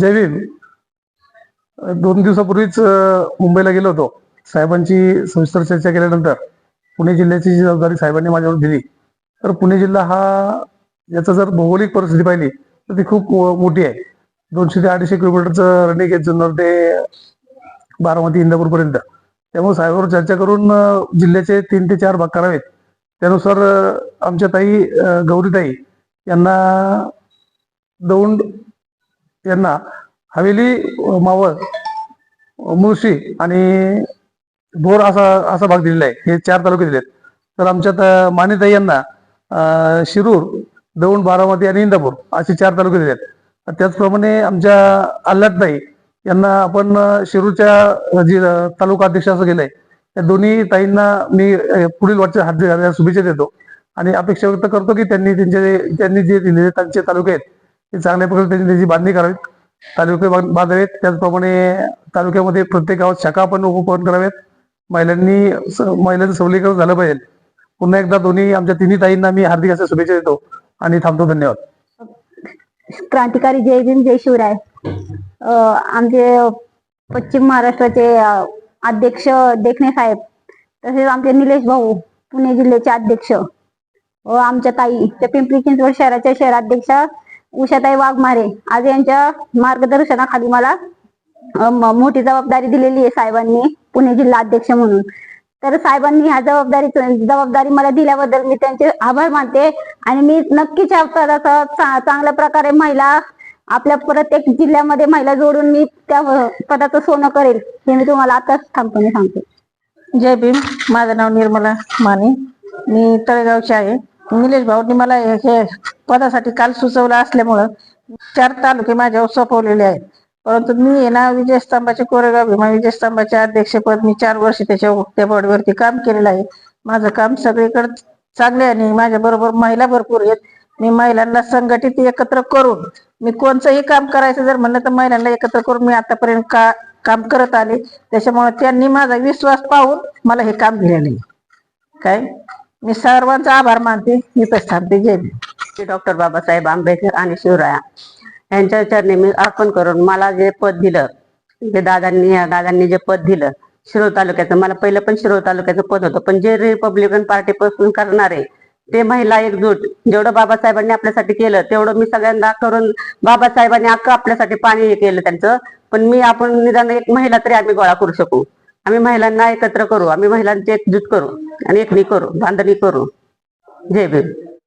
जयवीर दोन दिवसापूर्वीच मुंबईला गेलो होतो. साहेबांची सविस्तर चर्चा केल्यानंतर पुणे जिल्ह्याची जी जबाबदारी साहेबांनी माझ्यावर दिली तर पुणे जिल्हा हा याचा जर भौगोलिक परिस्थिती पाहिली तर ती खूप मोठी आहे. दोनशे ते अडीचशे किलोमीटरचं रनिंग आहे जुन्नर ते बारामती इंदापूरपर्यंत. त्यामुळे साहेबांवर चर्चा करून जिल्ह्याचे तीन ते चार भाग करावेत. त्यानुसार आमच्या ताई गौरीताई यांना दौंड यांना हवेली मावळ मुळशी आणि भोर असा असा भाग दिलेला आहे. हे चार तालुके दिलेत. तर आमच्यात मानेताई यांना शिरूर दौंड बारामती आणि इंदापूर असे चार तालुके दिलेत. त्याचप्रमाणे आमच्या आल्हादताई यांना आपण शिरूच्या शिरूरच्या जी तालुका अध्यक्ष असं केलंय त्या दोन्ही ताईंना मी पुढील वाटच्या हात शुभेच्छा देतो. आणि अपेक्षा व्यक्त करतो की त्यांनी त्यांचे त्यांनी जे दिलेले त्यांचे तालुके आहेत ते चांगल्या प्रकारे त्यांनी त्याची बांधणी करावीत. तालुके बांधावेत. त्याचप्रमाणे तालुक्यामध्ये प्रत्येक गावात शाखा पण उपकरण कराव्यात. महिलांनी महिलांचं सबलीकरण झालं पाहिजे. पुन्हा एकदा दोन्ही आमच्या तिन्ही ताईंना मी हार्दिक अशा शुभेच्छा देतो. आणि थांबतो. धन्यवाद. क्रांतिकारी जय भीम जय शिवराय. आमचे पश्चिम महाराष्ट्राचे अध्यक्ष देखणे साहेब तसेच आमचे निलेश भाऊ पुणे जिल्ह्याचे अध्यक्ष व आमच्या ताई त्या पिंपरी चिंचवड शहराच्या शहराध्यक्षा उषाताई वाघमारे. आज यांच्या मार्गदर्शनाखाली मला मोठी जबाबदारी दिलेली आहे साहेबांनी पुणे जिल्हा अध्यक्ष म्हणून. तर साहेबांनी ह्या जबाबदारी जबाबदारी मला दिल्याबद्दल मी त्यांचे आभार मानते आणि मी नक्कीच चांगल्या प्रकारे महिला आपल्या प्रत्येक जिल्ह्यामध्ये महिला जोडून मी त्या पदाचं सोनं करेल हे मी तुम्हाला आताच ठामपणे सांगते. जय भीम. माझं नाव निर्मला माने. मी तळेगावची आहे. निलेश भाऊंनी मला हे पदासाठी काल सुचवलं असल्यामुळं चार तालुके माझ्यावर सोपवलेले आहेत. परंतु मी आहे ना विजयस्तंभाचे कोरेगाव भीमा विजयस्तंभाचे अध्यक्षपद मी चार वर्ष त्याच्या त्या बोर्डवरती काम केलेलं आहे. माझं काम सगळीकडे चांगले आहे आणि माझ्या बरोबर महिला भरपूर आहेत. मी महिलांना संघटित एकत्र करून मी कोणचंही काम करायचं जर म्हणलं तर महिलांना एकत्र करून मी आतापर्यंत का काम करत आले. त्याच्यामुळे त्यांनी माझा विश्वास पाहून मला हे काम दिलेलं आहे. काय? मी सर्वांचा आभार मानते. इथंच थांबते जय डॉक्टर बाबासाहेब आंबेडकर आणि शिवराया यांच्या चरणी मी अर्पण करून मला जे पद दिलं जे दादांनी या दादांनी जे पद दिलं शिरोळ तालुक्याचं मला पहिलं पण शिरोळ तालुक्याचं पद होतं. पण जे रिपब्लिकन पार्टी पासून करणारे ते महिला एकजूट जेवढं बाबासाहेबांनी आपल्यासाठी केलं तेवढं मी सगळ्यांना करून बाबासाहेबांनी अख्खं आपल्यासाठी पाणी हे केलं त्यांचं. पण मी आपण निदान एक महिला तरी आम्ही गोळा करू शकू. आम्ही महिलांना एकत्र करू आम्ही महिलांची एकजूट करू आणि एकणी करू बांधणी करू. जय भीम.